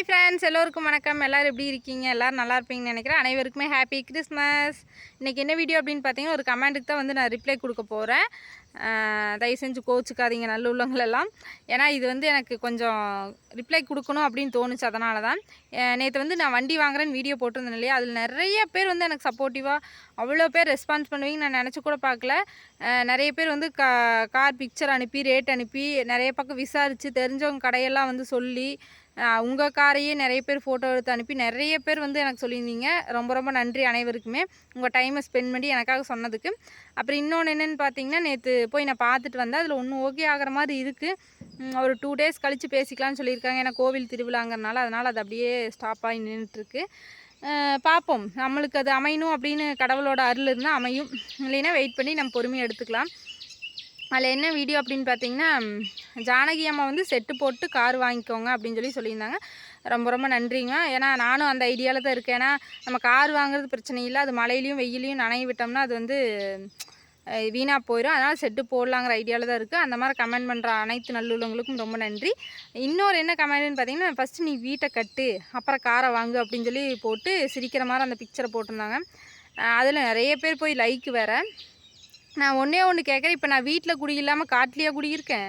Hi friends எல்லோருக்கும் வணக்கம். எல்லோரும் எப்படி இருக்கீங்க? எல்லோரும் நல்லா இருப்பீங்கன்னு நினைக்கிறேன். அனைவருக்குமே ஹாப்பி கிறிஸ்மஸ் இன்றைக்கி என்ன வீடியோ அப்படின்னு பார்த்தீங்கன்னா ஒரு கமெண்ட்டுக்கு தான் வந்து நான் ரிப்ளை கொடுக்க போகிறேன் தயவு செஞ்சு கோச்சுக்காதீங்க நல்ல உள்ளவங்களெல்லாம் ஏன்னா இது வந்து எனக்கு கொஞ்சம் ரிப்ளை கொடுக்கணும் அப்படின்னு தோணுச்சு. அதனால தான் நேற்று வந்து நான் வண்டி வாங்குறேன்னு வீடியோ போட்டிருந்தேன் இல்லையா? அதில் நிறைய பேர் வந்து எனக்கு சப்போர்ட்டிவாக அவ்வளோ பேர் ரெஸ்பான்ஸ் பண்ணுவீங்க நான் நினச்சி கூட பார்க்கல. நிறைய பேர் வந்து கா கார் பிக்சர் அனுப்பி ரேட் அனுப்பி நிறைய பக்கம் விசாரித்து தெரிஞ்சவங்க கடையெல்லாம் வந்து சொல்லி உங்கள் காரையே நிறைய பேர் ஃபோட்டோ எடுத்து அனுப்பி நிறைய பேர் வந்து எனக்கு சொல்லியிருந்தீங்க. ரொம்ப ரொம்ப நன்றி அனைவருக்குமே. உங்கள் டைமை ஸ்பெண்ட் பண்ணி எனக்காக சொன்னதுக்கு. அப்புறம் இன்னொன்று என்னென்னு பார்த்தீங்கன்னா நேற்று போய் நான் பார்த்துட்டு வந்தேன். அதில் ஒன்றும் ஓகே ஆகிற மாதிரி இருக்குது ஒரு டூ டேஸ் கழித்து பேசிக்கலாம்னு சொல்லியிருக்காங்க. ஏன்னா கோவில் திருவிழாங்கிறனால அதனால் அது அப்படியே ஸ்டாப் ஆகி நின்றுட்டுருக்கு பார்ப்போம். நம்மளுக்கு அது அமையணும் அப்படின்னு கடவுளோட அருள் இருந்தால் அமையும். இல்லைன்னா வெயிட் பண்ணி நம்ம பொறுமையாக எடுத்துக்கலாம். அதில் என்ன வீடியோ அப்படின்னு பார்த்தீங்கன்னா ஜானகி அம்மா வந்து செட்டு போட்டு கார் வாங்கிக்கோங்க அப்படின்னு சொல்லி சொல்லியிருந்தாங்க. ரொம்ப ரொம்ப நன்றிங்க. ஏன்னா நானும் அந்த ஐடியாவில் தான் இருக்கேன். ஏன்னா நம்ம கார் வாங்குறது பிரச்சனை இல்லை. அது மழையிலையும் வெயிலையும் நனைய விட்டோம்னா அது வந்து வீணாக போயிடும் அதனால் செட்டு போடலாங்கிற ஐடியாவில் தான் இருக்குது அந்த மாதிரி கமெண்ட் பண்ணுற அனைத்து நல்லுள்ளவங்களுக்கும் ரொம்ப நன்றி. இன்னொரு என்ன கமெண்ட்னு பார்த்தீங்கன்னா ஃபஸ்ட்டு நீ வீட்டை கட்டு அப்புறம் காரை வாங்கு அப்படின்னு சொல்லி போட்டு சிரிக்கிற மாதிரி அந்த பிக்சரை போட்டிருந்தாங்க. அதில் நிறைய பேர் போய் லைக் வேறு. நான் ஒன்றே ஒன்று கேட்குறேன் இப்போ நான் வீட்டில் குடி இல்லாமல் காட்டிலேயே குடியிருக்கேன்?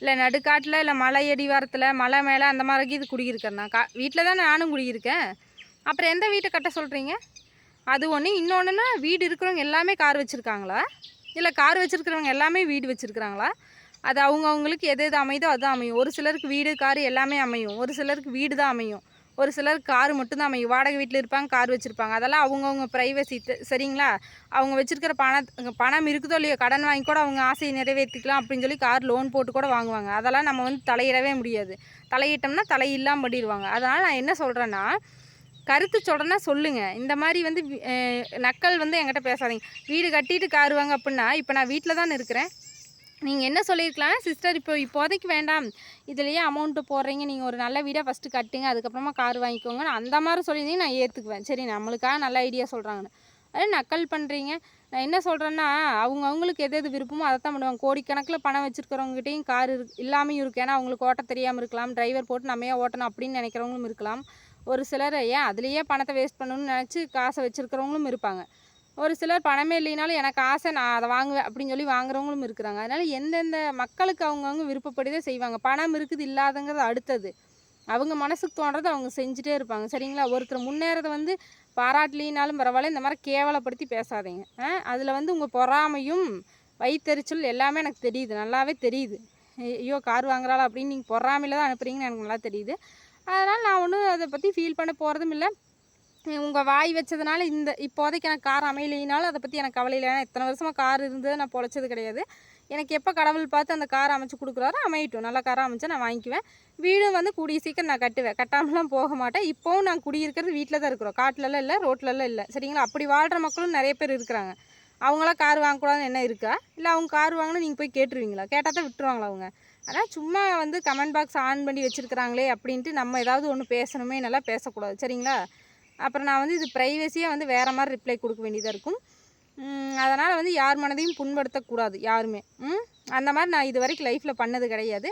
இல்லை நடுக்காட்டில் இல்லை மலை அடிவாரத்தில் மலை மேலே அந்த மாதிரி இது குடியிருக்கேன் நான். கா வீட்டில் தான் நானும் குடியிருக்கேன். அப்புறம் எந்த வீட்டை கட்ட சொல்கிறீங்க? அது ஒன்று இன்னொன்றுனா வீடு இருக்கிறவங்க எல்லாமே கார் வச்சுருக்காங்களா? இல்லை கார் வச்சுருக்கிறவங்க எல்லாமே வீடு வச்சுருக்குறாங்களா? அது அவங்கவுங்களுக்கு எது எது அமையுதோ அதுதான் அமையும். ஒரு சிலருக்கு வீடு கார் எல்லாமே அமையும். ஒரு சிலருக்கு வீடு தான் அமையும். ஒரு சிலர் கார் மட்டும்தான் அமையும் வாடகை வீட்டில் இருப்பாங்க கார் வச்சுருப்பாங்க. அதெல்லாம் அவங்கவுங்க ப்ரைவசி சரிங்களா? அவங்க வச்சுருக்கிற பண பணம் இருக்குதோ இல்லையோ கடன் வாங்கி கூட அவங்க ஆசையை நிறைவேற்றிக்கலாம் அப்படின்னு சொல்லி கார் லோன் போட்டு கூட வாங்குவாங்க. அதெல்லாம் நம்ம வந்து தலையிடவே முடியாது. தலையிட்டோம்னா தலையில்லாமல் பண்ணிடுவாங்க அதனால் நான் என்ன சொல்கிறேன்னா கருத்து சொல்கிறேன்னா சொல்லுங்கள் இந்த மாதிரி வந்து நக்கல் வந்து என்கிட்ட பேசாதீங்க. வீடு கட்டிட்டு காருவாங்க அப்படின்னா இப்போ நான் வீட்டில் தான் இருக்கிறேன். நீங்கள் என்ன சொல்லியிருக்கலாம் சிஸ்டர் இப்போ இப்போதைக்கு வேண்டாம். இதுலேயே அமௌண்ட்டு போடுறீங்க. நீங்கள் ஒரு நல்ல வீடாக ஃபஸ்ட்டு கட்டுங்க. அதுக்கப்புறமா கார் வாங்கிக்கோங்கன்னு அந்த மாதிரி சொல்லியிருந்தீங்க நான் ஏற்றுக்குவேன் சரி நம்மளுக்காக நல்ல ஐடியா சொல்கிறாங்கன்னு அதே நக்கல் பண்ணுறீங்க நான் என்ன சொல்கிறேன்னா அவங்க அவங்களுக்கு எது எது விருப்பமோ அதை தான் பண்ணுவாங்க. கோடிக்கணக்கில் பணம் வச்சுருக்கிறவங்ககிட்டையும் கார் இரு இல்லாமையும் இருக்குது ஏன்னா அவங்களுக்கு ஓட்ட தெரியாமல் இருக்கலாம். டிரைவர் போட்டு நம்ம ஏன் ஓட்டணும் அப்படின்னு நினைக்கிறவங்களும் இருக்கலாம். ஒரு சிலர் ஏன் அதுலேயே பணத்தை வேஸ்ட் பண்ணணும்னு நினச்சி காசை வச்சுருக்கிறவங்களும் இருப்பாங்க. ஒரு சிலர் பணமே இல்லைனாலும் எனக்கு ஆசை நான் அதை வாங்குவேன் அப்படின்னு சொல்லி வாங்குறவங்களும் இருக்கிறாங்க. அதனால் எந்தெந்த மக்களுக்கு அவங்கவுங்க விருப்பப்படி தான் செய்வாங்க. பணம் இருக்குது இல்லாதங்கிறது அடுத்தது. அவங்க மனசுக்கு தோன்றதை அவங்க செஞ்சுட்டே இருப்பாங்க. சரிங்களா? ஒருத்தர் முன்னேறதை வந்து பாராட்டலினாலும் பரவாயில்ல. இந்த மாதிரி கேவலப்படுத்தி பேசாதீங்க. அதில் வந்து உங்கள் பொறாமையும் வயிற்றெரிச்சல் எல்லாமே எனக்கு தெரியுது. நல்லாவே தெரியுது. ஐயோ கார் வாங்குறாளா அப்படின்னு நீங்கள் பொறாமையில் தான் அனுப்புகிறீங்கன்னு எனக்கு நல்லா தெரியுது. அதனால் நான் ஒன்றும் அதை பற்றி ஃபீல் பண்ண போகிறதும் இல்லை. உங்கள் வாய் வச்சதுனால இந்த இப்போதைக்கு எனக்கு கார் அமையலைனாலும் அதை பற்றி எனக்கு கவலை இல்லை. ஏன்னா இத்தனை வருஷமாக கார் இருந்தது நான் பொழைச்சது கிடையாது. எனக்கு எப்போ கடவுள் பார்த்து அந்த கார் அமைச்சு கொடுக்குறாரோ அமையட்டும். நல்ல காராக அமைச்சா நான் வாங்கிக்குவேன். வீடும் வந்து கூடிய சீக்கிரம் நான் கட்டுவேன். கட்டாமலாம் போக மாட்டேன். இப்போவும் நான் குடியிருக்கிறது வீட்டில் தான் இருக்கிறோம். காட்டிலலாம் இல்லை ரோட்லலாம் இல்லை. சரிங்களா? அப்படி வாழ்கிற மக்களும் நிறைய பேர் இருக்கிறாங்க. அவங்களாம் கார் வாங்கக்கூடாதுன்னு என்ன இருக்கா? இல்லை அவங்க கார் வாங்கினா நீங்கள் போய் கேட்டுருவீங்களா? கேட்டால் தான் விட்டுருவாங்களா அவங்க? ஆனால் சும்மா வந்து கமெண்ட் பாக்ஸ் ஆன் பண்ணி வச்சுருக்கிறாங்களே அப்படின்ட்டு நம்ம ஏதாவது ஒன்று பேசணுமே நல்லா பேசக்கூடாது. சரிங்களா? அப்புறம் நான் வந்து இது ப்ரைவசியாக வந்து வேறு மாதிரி ரிப்ளை கொடுக்க வேண்டியதாக இருக்கும். அதனால் வந்து யார் மனதையும் புண்படுத்தக்கூடாது யாருமே. ம் அந்த மாதிரி நான் இது வரைக்கும் லைஃப்பில் பண்ணது கிடையாது.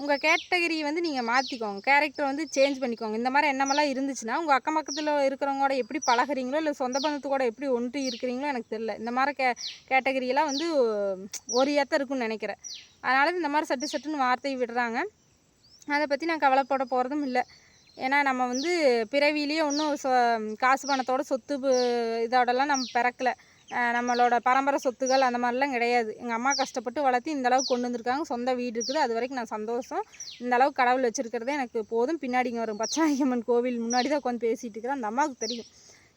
உங்கள் கேட்டகரி வந்து நீங்கள் மாற்றிக்கோங்க கேரக்டர் வந்து சேஞ்ச் பண்ணிக்கோங்க. இந்த மாதிரி எண்ணமெல்லாம் இருந்துச்சுன்னா உங்கள் அக்கம் பக்கத்தில் இருக்கிறவங்களோட எப்படி பழகுறீங்களோ இல்லை சொந்த பந்தத்துக்கூட எப்படி ஒன்று இருக்கிறீங்களோ எனக்கு தெரில இந்த மாதிரி கே கேட்டகரியெல்லாம் வந்து ஒரு ஏத்த இருக்குன்னு நினைக்கிறேன். அதனால் இந்த மாதிரி சட்டு சட்டுன்னு வார்த்தை விடுறாங்க. அதை பற்றி நான் கவலைப்பட போகிறதும் இல்லை. ஏன்னா நம்ம வந்து பிறவிலேயே ஒன்றும் சொ காசு பணத்தோட சொத்து இதோடலாம் நம்ம பிறக்கல. நம்மளோட பரம்பரை சொத்துகள் அந்த மாதிரிலாம் கிடையாது. எங்கள் அம்மா கஷ்டப்பட்டு வளர்த்து இந்த அளவுக்கு கொண்டு வந்திருக்காங்க. சொந்த வீடு இருக்குது. அது வரைக்கும் நான் சந்தோஷம். இந்த அளவுக்கு கடவுள் வச்சுருக்கிறதே எனக்கு போதும். பின்னாடி இங்கே வரும் பச்சாயம்மன் கோவில் முன்னாடி தான் உட்காந்து பேசிகிட்டு இருக்கிறேன். அந்த அம்மாவுக்கு தெரியும்.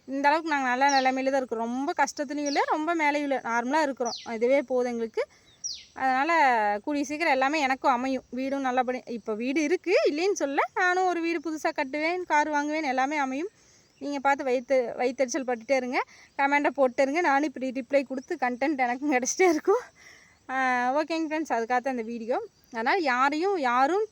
இந்த அளவுக்கு நாங்கள் நல்ல நிலைமையில தான் இருக்கிறோம். ரொம்ப கஷ்டத்துலையும் இல்லை ரொம்ப மேலேயும் இல்லை. நார்மலாக இருக்கிறோம். இதுவே போதும் எங்களுக்கு. அதனால் கூடிய சீக்கிரம் எல்லாமே எனக்கும் அமையும். வீடும் நல்லபடி இப்போ வீடு இருக்குது இல்லைன்னு சொல்ல நானும் ஒரு வீடு புதுசாக கட்டுவேன் கார் வாங்குவேன் எல்லாமே அமையும். நீங்கள் பார்த்து வயிற்று வயிற்றெரிச்சல் பட்டுட்டே இருங்க. கமெண்ட்டை போட்டு இருங்க. நானும் இப்படி ரிப்ளை கொடுத்து கண்டென்ட் எனக்கும் கிடச்சிட்டே இருக்கும். ஓகேங்க ஃப்ரெண்ட்ஸ் அதுக்காக தான் வீடியோ அதனால் யாரையும் யாரும்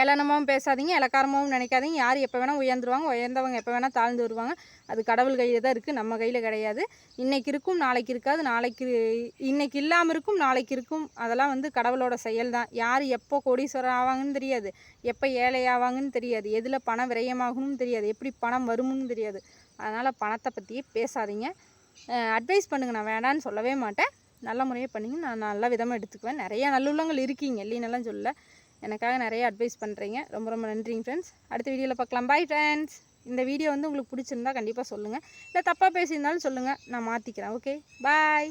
ஏளனமாகவும் பேசாதீங்க இலக்காரமாகவும் நினைக்காதீங்க. யார் எப்போ வேணால் உயர்ந்துருவாங்க உயர்ந்தவங்க எப்போ வேணால் தாழ்ந்து வருவாங்க. அது கடவுள் கையில் தான் இருக்குது நம்ம கையில் கிடையாது. இன்றைக்கி இருக்கும் நாளைக்கு இருக்காது நாளைக்கு இன்றைக்கி இல்லாமல் இருக்கும் நாளைக்கு இருக்கும். அதெல்லாம் வந்து கடவுளோட செயல் தான் யார் எப்போ கோடீஸ்வரர் ஆவாங்கன்னு தெரியாது. எப்போ ஏழை ஆவாங்கன்னு தெரியாது. எதில் பணம் விரயமாகணும்னு தெரியாது. எப்படி பணம் வரும்னு தெரியாது. அதனால் பணத்தை பற்றியே பேசாதீங்க. அட்வைஸ் பண்ணுங்கள் நான் வேணான்னு சொல்லவே மாட்டேன். நல்ல முறையாக பண்ணிங்க. நான் நல்ல விதமாக எடுத்துக்குவேன். நிறையா நல்லுள்ளங்கள் இருக்கீங்க. இல்லைன்னெல்லாம் சொல்லலை. எனக்காக நிறைய அட்வைஸ் பண்ணுறீங்க ரொம்ப ரொம்ப நன்றிங்க ஃப்ரெண்ட்ஸ் அடுத்த வீடியோவில் பார்க்கலாம். பாய் ஃப்ரெண்ட்ஸ் இந்த வீடியோ வந்து உங்களுக்கு பிடிச்சிருந்தா கண்டிப்பாக சொல்லுங்கள் இல்லை தப்பாக பேசியிருந்தாலும் சொல்லுங்கள் நான் மாற்றிக்கிறேன் ஓகே பாய்